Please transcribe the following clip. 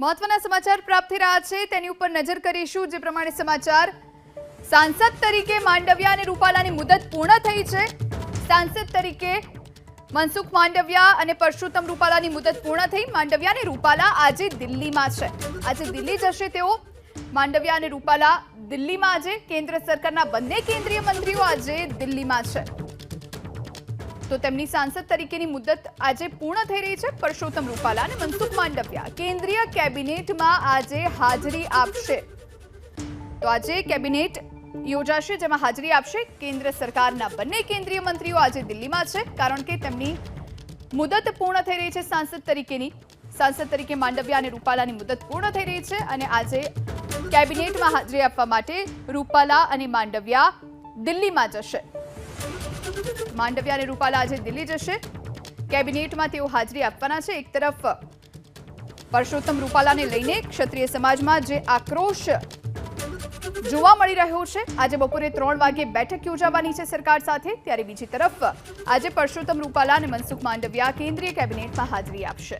મહત્વના સમાચાર પ્રાપ્ત થઈ રહ્યા છે. તેની ઉપર નજર કરીશું. જે પ્રમાણે સમાચાર, સાંસદ તરીકે માંડવિયા અને રૂપાલાની મુદત પૂર્ણ થઈ છે. સાંસદ તરીકે મનસુખ માંડવિયા અને પરશુત્તમ રૂપાલાની મુદત પૂર્ણ થઈ. માંડવિયા અને રૂપાલા આજે દિલ્હીમાં છે. આજે દિલ્હી જશે તેઓ. માંડવિયા અને રૂપાલા દિલ્હીમાં આજે. કેન્દ્ર સરકારના બંને કેન્દ્રીય મંત્રીઓ આજે દિલ્હીમાં છે. તો તેમની સાંસદ તરીકેની મુદત આજે પૂર્ણ થઈ રહી છે પરસોત્તમ રૂપાલા અને મનસુખ માંડવિયા. કેન્દ્રીય કેબિનેટમાં આજે હાજરી આપશે. તો આજે કેબિનેટ યોજાશે જેમાં હાજરી આપશે કેન્દ્ર સરકારના બંને કેન્દ્રીય મંત્રીઓ આજે દિલ્હીમાં છે કારણ કે તેમની મુદત પૂર્ણ થઈ રહી છે સાંસદ તરીકેની. સાંસદ તરીકે માંડવિયા અને રૂપાલાની મુદત પૂર્ણ થઈ રહી છે અને આજે કેબિનેટમાં હાજરી આપવા માટે રૂપાલા અને માંડવિયા દિલ્હીમાં જશે. માંડવિયા અને રૂપાલા આજે દિલ્હી જશે. કેબિનેટમાં તેઓ હાજરી આપવાના છે. એક તરફ પરસોત્તમ રૂપાલાને લઈને ક્ષત્રિય સમાજમાં જે આક્રોશ જોવા મળી રહ્યો છે, આજે બપોરે ત્રણ વાગે બેઠક યોજાવાની છે સરકાર સાથે. ત્યારે બીજી તરફ આજે પરસોત્તમ રૂપાલા અને મનસુખ માંડવિયા કેન્દ્રીય કેબિનેટમાં હાજરી આપશે.